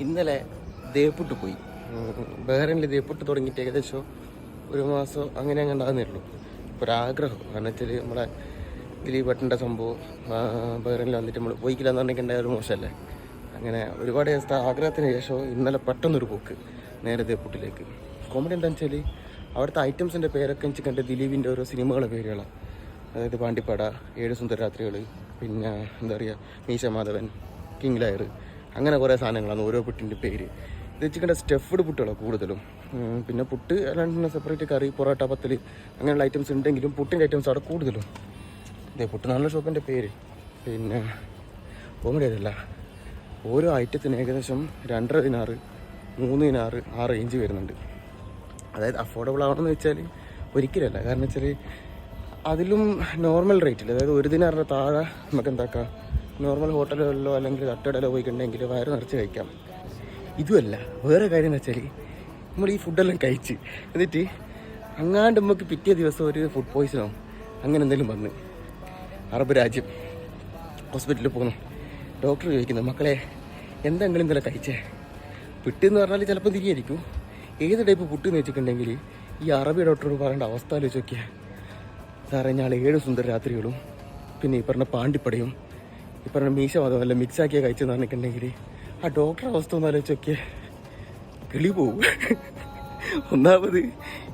ഇന്നലെ ദേപ്പുട്ട് പോയി. ബഹ്റൈനിൽ ദേപ്പുട്ട് തുടങ്ങിയിട്ട് ഏകദേശം ഒരു മാസം അങ്ങനെ അങ്ങനെ ഉണ്ടാകുന്നേ ഉള്ളൂ ഇപ്പോൾ ഒരാഗ്രഹം കാരണം വെച്ചാൽ നമ്മുടെ ദിലീപ് ഭട്ടിന്റെ സംഭവം ബഹ്റൈനിൽ വന്നിട്ട് നമ്മൾ പോയിക്കില്ല എന്ന് പറഞ്ഞിട്ടുണ്ടായ ഒരു മോശമല്ലേ? അങ്ങനെ ഒരുപാട് ദിവസത്തെ ആഗ്രഹത്തിന് ശേഷം ഇന്നലെ പെട്ടെന്നൊരു പോക്ക് നേരെ ദേപ്പുട്ടിലേക്ക് കോമഡി എന്താണെന്ന് വെച്ചാൽ അവിടുത്തെ ഐറ്റംസിന്റെ പേരൊക്കെ എനിക്ക് കണ്ട് ദിലീപിന്റെ ഓരോ സിനിമകളെ പേരുകളാണ് അതായത് പാണ്ടിപ്പാട ഏഴ് സുന്ദരരാത്രികൾ പിന്നെ എന്താ പറയുക മീശ മാധവൻ കിങ് ലയർ അങ്ങനെ കുറേ സാധനങ്ങളാണ് ഓരോ പുട്ടിന്റെ പേര്. ഇത് ചിക്കന്റെ സ്റ്റഫ്ഡ് പുട്ടുകളാണ് കൂടുതലും. പിന്നെ പുട്ട് അല്ലാണ്ട് സെപ്പറേറ്റ് കറി പൊറോട്ട പത്തൽ അങ്ങനെയുള്ള ഐറ്റംസ് ഉണ്ടെങ്കിലും പുട്ടിന്റെ ഐറ്റംസ് അവിടെ കൂടുതലും. ഇതേ പുട്ട് നല്ല ഷോപ്പിന്റെ പേര്. പിന്നെ കോമഡി അതല്ല ഓരോ ഐറ്റത്തിന് ഏകദേശം രണ്ടര ദിനാറ് മൂന്ന് ദിനാറ് ആ റേഞ്ച് വരുന്നുണ്ട്. അതായത് അഫോർഡബിൾ ആവണമെന്ന് വെച്ചാൽ ഒരിക്കലല്ല. കാരണം വെച്ചാൽ അതിലും നോർമൽ റേറ്റിൽ അതായത് ഒരു ദിനാറിന്റെ താഴെ നമുക്ക് എന്താക്കാം? നോർമൽ ഹോട്ടലുകളിലോ അല്ലെങ്കിൽ തട്ടുകടയിലോ പോയിട്ടുണ്ടെങ്കിൽ വയറ് നിറച്ച് കഴിക്കാം. ഇതുമല്ല വേറെ കാര്യം എന്ന് വെച്ചാൽ നമ്മൾ ഈ ഫുഡെല്ലാം കഴിച്ച് എന്നിട്ട് അങ്ങാണ്ട് നമുക്ക് പിറ്റേ ദിവസം ഒരു ഫുഡ് പോയ്സണോ അങ്ങനെ എന്തെങ്കിലും വന്ന്. അറബ് രാജ്യം ഹോസ്പിറ്റലിൽ പോകുന്നു ഡോക്ടർ ചോദിക്കുന്നു മക്കളെ എന്തെങ്കിലും ഇന്നലെ കഴിച്ചേ? പുട്ട് എന്ന് പറഞ്ഞാൽ ചിലപ്പോൾ തിരിയായിരിക്കും. ഏത് ടൈപ്പ് പുട്ടെന്ന് വെച്ചിട്ടുണ്ടെങ്കിൽ ഈ അറബി ഡോക്ടറോട് പറയേണ്ട അവസ്ഥ ആലോചിച്ച് നോക്കിയാൽ സാറേ ഞാൻ ഏഴ് സുന്ദര രാത്രികളും പിന്നെ ഈ പറഞ്ഞ പാണ്ടിപ്പടയും ഈ മീശ മീശ അല്ല മിക്സ് കഴിച്ചു കഴിച്ചെന്ന് പറഞ്ഞിട്ടുണ്ടെങ്കിൽ ആ ഡോക്ടറെ അവസ്ഥ ഒന്ന് ആലോചിച്ചൊക്കെ കിളി പോവും. ഒന്നാമത്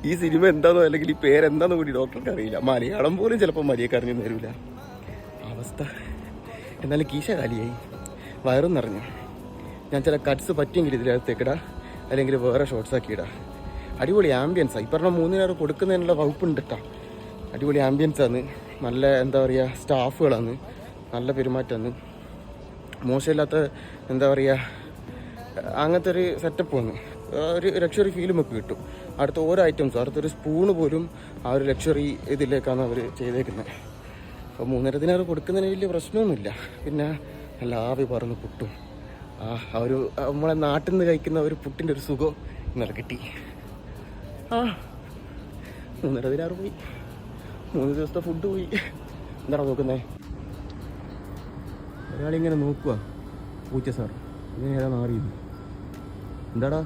ഈ സിനിമ എന്താണോ അല്ലെങ്കിൽ ഈ പേരെന്താണെന്ന് കൂടി ഡോക്ടർക്ക് അറിയില്ല. മലയാളം പോലും ചിലപ്പോൾ മര്യാദയ്ക്ക് അറിഞ്ഞു തരില്ല അവസ്ഥ. എന്നാലും കീശ കാലിയായി. വയറും നിറഞ്ഞു ഞാൻ ചില കട്ട്സ് പറ്റിയെങ്കിൽ ഇതിലകത്തേക്കിടാ അല്ലെങ്കിൽ വേറെ ഷോർട്സ് ആക്കി ഇടാം അടിപൊളി ആംബിയൻസാണ് ഈ പറഞ്ഞ മൂന്നിനാറ് കൊടുക്കുന്നതിനുള്ള വകുപ്പുണ്ട് കേട്ടോ അടിപൊളി ആംബിയൻസ് ആണ് നല്ല എന്താ പറയുക സ്റ്റാഫുകളാണ് നല്ല പെരുമാറ്റമാണ്. മോശമില്ലാത്ത എന്താ പറയുക അങ്ങനത്തെ ഒരു സെറ്റപ്പ് വന്നു. ഒരു ലക്ഷറി ഫീൽ നമുക്ക് കിട്ടും. അടുത്ത ഓരോ ഐറ്റംസും അടുത്തൊരു സ്പൂണ് പോലും ആ ഒരു ലക്ഷറി ഇതിലേക്കാണ് അവർ ചെയ്തേക്കുന്നത്. അപ്പോൾ മൂന്നര ദിനാറ് കൊടുക്കുന്നതിന് വലിയ പ്രശ്നമൊന്നുമില്ല. പിന്നെ നല്ല ആവി പറന്ന് പുട്ടും. ആ ഒരു നമ്മളെ നാട്ടിൽ നിന്ന് കഴിക്കുന്ന ഒരു പുട്ടിന്റെ ഒരു സുഖം ഇന്നലെ കിട്ടി. ആ മൂന്നര പോയി. മൂന്ന് ദിവസത്തെ ഫുഡ് പോയി. എന്താണ് നോക്കുന്നേ? ഒരാളിങ്ങനെ നോക്കുക പൂച്ച സാർ. ഇങ്ങനെ ഏതാ മാറിയത്? എന്താടാ?